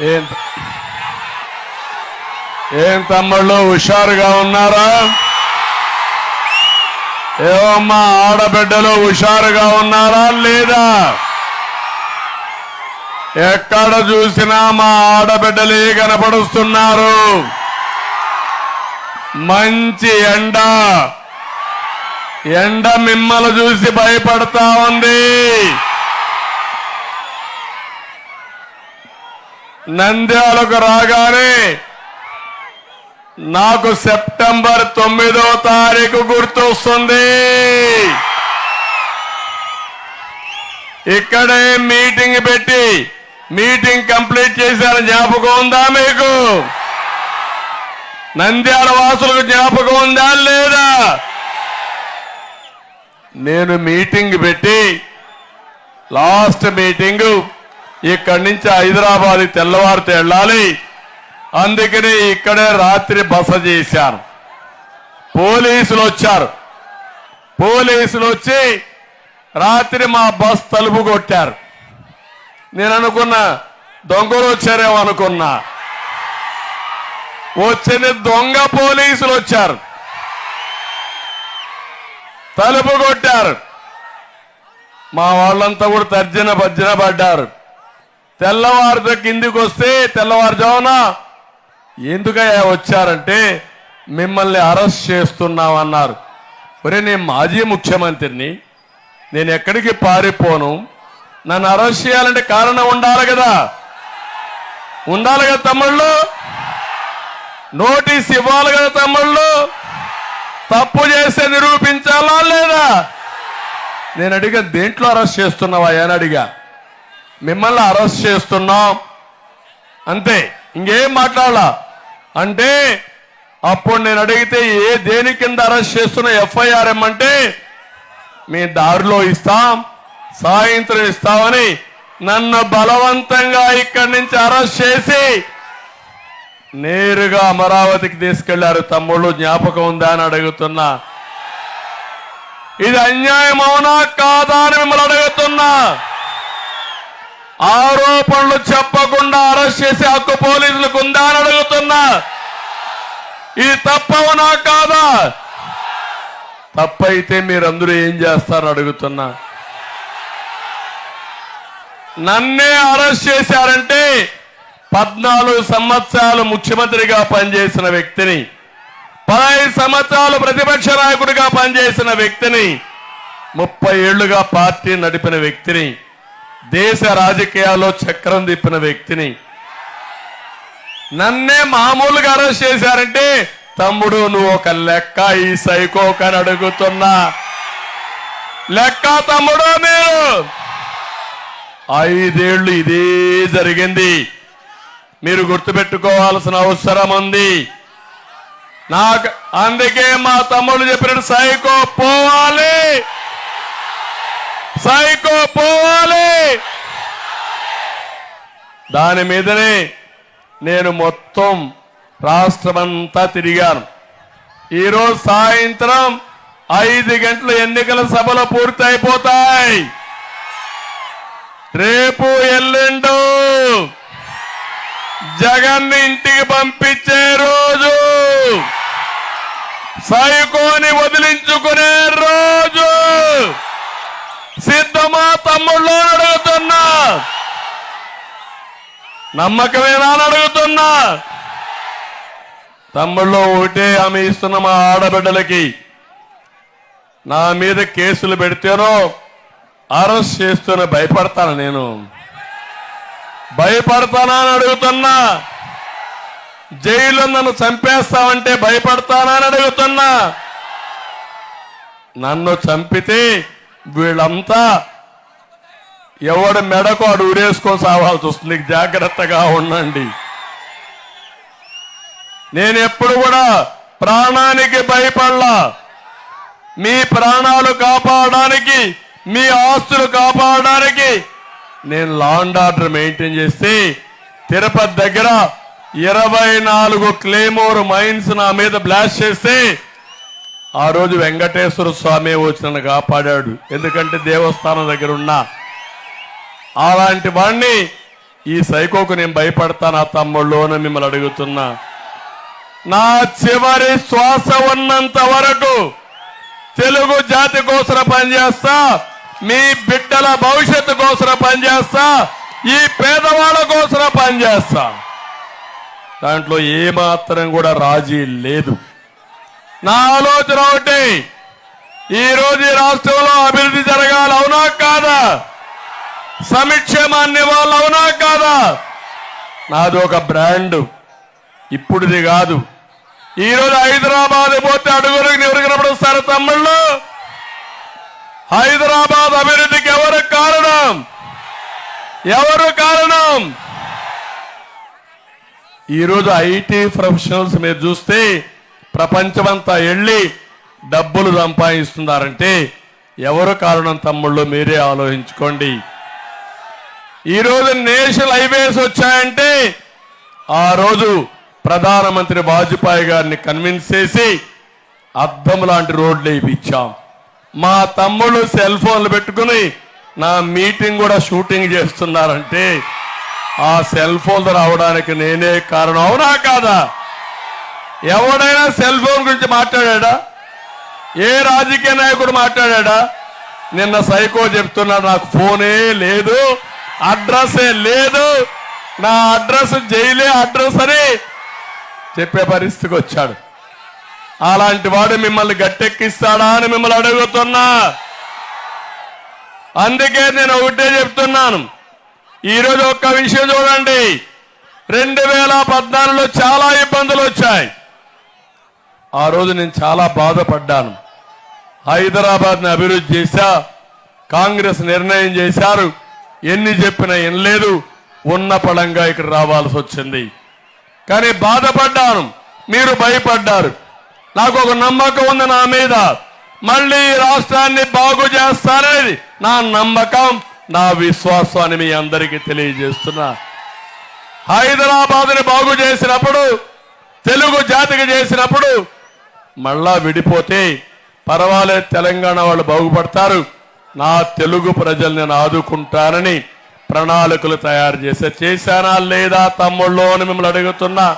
ఏం ఏం తమ్ముళ్ళు హుషారుగా ఉన్నారా? ఏమమ్మా ఆడబిడ్డలు హుషారుగా ఉన్నారా లేదా? ఎక్కడ చూసినా మా ఆడబిడ్డలే కనపడుస్తున్నారు. మంచి ఎండ. ఎండ మిమ్మల్ని చూసి భయపడతా ఉంది. నంద్యాలకు రాగానే నాకు సెప్టెంబర్ తొమ్మిదో తారీఖు గుర్తొస్తుంది. ఇక్కడే మీటింగ్ పెట్టి మీటింగ్ కంప్లీట్ చేశారు జ్ఞాపకం ఉందా మీకు? నంద్యాల వాసులకు జ్ఞాపకం ఉందా లేదా? నేను మీటింగ్ పెట్టి లాస్ట్ మీటింగు ఇక్కడి నుంచి హైదరాబాద్ తెల్లవారితో వెళ్ళాలి. అందుకని ఇక్కడే రాత్రి బస చేశారు. పోలీసులు వచ్చారు. పోలీసులు వచ్చి రాత్రి మా బస్ తలుపు కొట్టారు. నేను అనుకున్నా దొంగలు వచ్చారేమో అనుకున్నా. వచ్చిన దొంగ పోలీసులు వచ్చారు. తలుపు కొట్టారు. మా వాళ్ళంతా కూడా తర్జన భర్జన పడ్డారు. తెల్లవారితో కిందికి వస్తే తెల్లవారుజామున ఎందుకయ్యా వచ్చారంటే మిమ్మల్ని అరెస్ట్ చేస్తున్నామన్నారు. ఒరే నేను మాజీ ముఖ్యమంత్రిని. నేను ఎక్కడికి పారిపోను? నన్ను అరెస్ట్ చేయాలంటే కారణం ఉండాలి కదా. ఉండాలి కదా తమ్ముళ్ళు? నోటీస్ ఇవ్వాలి కదా తమ్ముళ్ళు? తప్పు చేస్తే నిరూపించాలా లేదా? నేను అడిగా దేంట్లో అరెస్ట్ చేస్తున్నావా? అని అడిగా? మిమ్మల్ని అరెస్ట్ చేస్తున్నాం. అంతే. ఇంకేం మాట్లాడాలా? అంటే అప్పుడు నేను అడిగితే ఏ దేని కింద అరెస్ట్ చేస్తున్న ఎఫ్ఐఆర్ అంటే మీ దారిలో ఇస్తాం సాయంత్రం ఇస్తామని నన్ను బలవంతంగా ఇక్కడి నుంచి అరెస్ట్ చేసి నేరుగా అమరావతికి తీసుకెళ్ళారు తమ్ముళ్ళు. జ్ఞాపకం ఉందా అని అడుగుతున్నా. ఇది అన్యాయం అవునా? కాదా అని మిమ్మల్ని అడుగుతున్నా. ఆరోపణలు చెప్పకుండా అరెస్ట్ చేసే హక్కు పోలీసులకు ఉందా అని అడుగుతున్నా. ఇది తప్పవునా కాదా? తప్పైతే మీరందరూ ఏం చేస్తారని అడుగుతున్నా. నన్నే అరెస్ట్ చేశారంటే పద్నాలుగు సంవత్సరాలు ముఖ్యమంత్రిగా పనిచేసిన వ్యక్తిని పదహైదు సంవత్సరాలు ప్రతిపక్ష నాయకుడిగా పనిచేసిన వ్యక్తిని ముప్పై ఏళ్ళుగా పార్టీ నడిపిన వ్యక్తిని దేశ రాజకీయాల్లో చక్రం తిప్పిన వ్యక్తిని. నన్నే మామూలుగా అరెస్ట్ చేశారంటే తమ్ముడు నువ్వు ఒక లెక్క ఈ సైకోకని అడుగుతున్నా. లెక్క తమ్ముడు మీరు! ఐదేళ్ళు ఇదే జరిగింది. మీరు గుర్తుపెట్టుకోవాల్సిన అవసరం ఉంది. నాకు అందుకే మా తమ్ముడు చెప్పినట్టు సైకో పోవాలి! సైకో పోవాలి. దాని మీదనే నేను మొత్తం రాష్ట్రమంతా తిరిగాను. ఈరోజు సాయంత్రం ఐదు గంటల ఎన్నికల సభలు పూర్తయిపోతాయి. రేపు ఎల్లుండు జగన్ ఇంటికి పంపించే రోజు. సైకోని వదిలించుకునే రోజు. సిద్ధమా తమ్ముళ్ళు అడుగుతున్నా. నమ్మకమేనా అని అడుగుతున్నా. తమ్ముళ్ళు ఒకటే ఆమె ఇస్తున్న మా ఆడబిడ్డలకి. నా మీద కేసులు పెడితేనో అరెస్ట్ చేస్తూనే భయపడతాను నేను. భయపడతానా అని అడుగుతున్నా. జైల్లో నన్ను చంపేస్తావంటే భయపడతానా అని అడుగుతున్నా. నన్ను చంపితే వీళ్ళంతా ఎవడు మెడకు అడు ఊరేసుకొని సావాల్సి వస్తుంది. జాగ్రత్తగా ఉండండి. నేను ఎప్పుడు కూడా ప్రాణానికి భయపడలా. మీ ప్రాణాలు కాపాడడానికి మీ ఆస్తులు కాపాడడానికి నేను లాండ్ ఆర్డర్ మెయింటైన్ చేస్తే తిరుపతి దగ్గర ఇరవై నాలుగు క్లేమోర్ మైన్స్ నా మీద బ్లాస్ట్ చేస్తే ఆ రోజు వెంకటేశ్వర స్వామి వచ్చి నన్ను కాపాడాడు. ఎందుకంటే దేవస్థానం దగ్గర ఉన్నా అలాంటి వాణ్ణి ఈ సైకోకు నేను భయపడతాను ఆ తమ్ముళ్ళు అని మిమ్మల్ని అడుగుతున్నా. నా చివరి శ్వాస ఉన్నంత వరకు తెలుగు జాతి కోసం పనిచేస్తా మీ బిడ్డల భవిష్యత్తు కోసం పనిచేస్తా ఈ పేదవాళ్ళ కోసం పనిచేస్తా. దాంట్లో ఏమాత్రం కూడా రాజీ లేదు. నా ఆలోచన ఒకటి. ఈ రోజు ఈ రాష్ట్రంలో అభివృద్ధి జరగాలి అవునా కాదా? సమిక్షేమాన్ని వాళ్ళు అవునా కాదా? నాది ఒక బ్రాండ్. ఇప్పుడుది కాదు. ఈ రోజు హైదరాబాద్ పోతే అడుగురికి ఎవరు కనపడుస్తారు తమ్ముళ్ళు. హైదరాబాద్ అభివృద్ధికి ఎవరు కారణం? ఎవరు కారణం? ఈరోజు ఐటీ ప్రొఫెషనల్స్ మీరు చూస్తే ప్రపంచమంతా వెళ్ళి డబ్బులు సంపాదిస్తున్నారంటే ఎవరు కారణం తమ్ముళ్ళు మీరే ఆలోచించుకోండి. ఈరోజు నేషనల్ హైవేస్ వచ్చాయంటే ఆ రోజు ప్రధానమంత్రి వాజ్పేయి గారిని కన్విన్స్ చేసి అద్దం లాంటి రోడ్లు వేయించాం. మా తమ్ముళ్ళు సెల్ ఫోన్లు పెట్టుకుని నా మీటింగ్ కూడా షూటింగ్ చేస్తున్నారంటే ఆ సెల్ ఫోన్లు రావడానికి నేనే కారణం. అవునా కాదా? ఎవడైనా సెల్ ఫోన్ గురించి మాట్లాడా ఏ రాజకీయ నాయకుడు మాట్లాడా నిన్న సైకో చెప్తున్నాడు నాకు ఫోనే లేదు అడ్రస్సే లేదు నా అడ్రస్ జైలే అడ్రస్ అని చెప్పే పరిస్థితికి వచ్చాడు. అలాంటి వాడు మిమ్మల్ని గట్టెక్కిస్తాడా అని మిమ్మల్ని అడుగుతున్నా. అందుకే నేను ఒకటే చెప్తున్నాను. ఈరోజు ఒక్క విషయం చూడండి. రెండు వేల పద్నాలుగులో చాలా ఇబ్బందులు వచ్చాయి. ఆ రోజు నేను చాలా బాధపడ్డాను. హైదరాబాద్ని అభివృద్ధి చేశా కాంగ్రెస్ నిర్ణయం చేశారు ఎన్ని చెప్పినా వినలేదు ఉన్న పడంగా ఇక్కడ రావాల్సి వచ్చింది. కానీ బాధపడ్డాను మీరు భయపడ్డారు. నాకు ఒక నమ్మకం ఉంది నా మీద. మళ్ళీ రాష్ట్రాన్ని బాగు చేస్తారనేది నా నమ్మకం నా విశ్వాసం అని మీ అందరికీ తెలియజేస్తున్నా. హైదరాబాద్ని బాగు చేసినప్పుడు తెలుగు జాతికి చేసినప్పుడు మళ్ళా విడిపోతే పర్వాలేదు తెలంగాణ వాళ్ళు బాగుపడతారు. నా తెలుగు ప్రజల్ని నేను ఆదుకుంటానని ప్రణాళికలు తయారు చేసే చేశానా లేదా తమ్ముళ్ళు అని మిమ్మల్ని అడుగుతున్నా.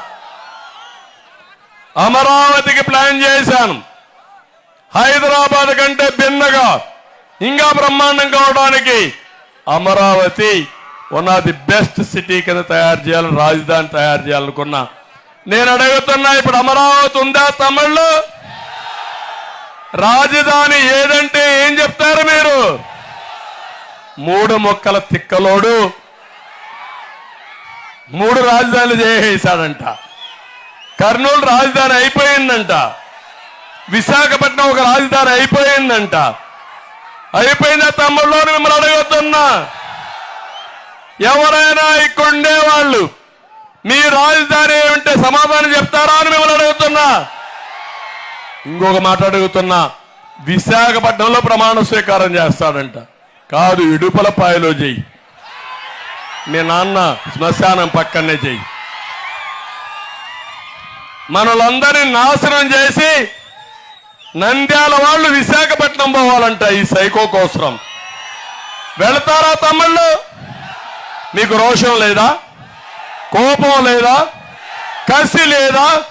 అమరావతికి ప్లాన్ చేశాను. హైదరాబాద్ కంటే భిన్నగా ఇంకా బ్రహ్మాండం కావడానికి Amaravati one of the best city కింద తయారు చేయాలని రాజధాని తయారు చేయాలనుకున్నా. నేను అడుగుతున్నా ఇప్పుడు అమరావతి ఉందా తమిళ్ళు రాజధాని ఏదంటే ఏం చెప్తారు మీరు? మూడు మొక్కల తిక్కలోడు. మూడు రాజధానులు చేసేసాడంట కర్నూలు రాజధాని అయిపోయిందంట. విశాఖపట్నం ఒక రాజధాని అయిపోయిందంట. అయిపోయిందా తమ్ముళ్ళు మిమ్మల్ని అడగొద్దున్నా ఎవరైనా ఇక్కడుండే వాళ్ళు మీ రాజధాని ఏమిటంటే సమాధానం చెప్తారా అని మిమ్మల్ని అడుగుతున్నా. ఇంకొక మాట అడుగుతున్నా. విశాఖపట్నంలో ప్రమాణ స్వీకారం చేస్తాడంట. కాదు ఇడుపలపాయలో చెయ్యి. మీ నాన్న శ్మశానం పక్కనే చెయ్యి. మనలందరినీ నాశనం చేసి నంద్యాల వాళ్ళు విశాఖపట్నం పోవాలంట ఈ సైకో కోసం వెళతారా తమ్ముళ్ళు? మీకు రోషం లేదా? కోపం లేదా? కసి లేదా?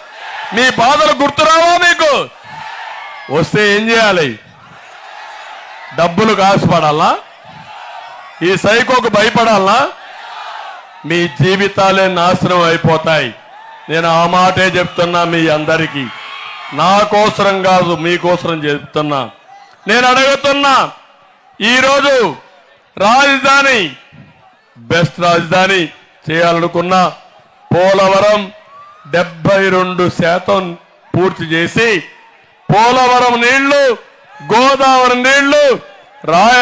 మీ బాధలు గుర్తురావా మీకు వస్తే ఏం చేయాలి? డబ్బులు కాసుపడాలా? ఈ సైకోకు భయపడాలా? మీ జీవితాలే నాశనం అయిపోతాయి. నేను ఆ మాటే చెప్తున్నా మీ అందరికీ. నా కోసరం కాదు మీకోసరం చెప్తున్నా. నేను అడుగుతున్నా ఈరోజు రాజధాని బెస్ట్ రాజధాని చేయాలనుకున్న పోలవరం డెబ్బై రెండు శాతం పూర్తి చేసి పోలవరం నీళ్ళు గోదావరి నీళ్ళు రాయ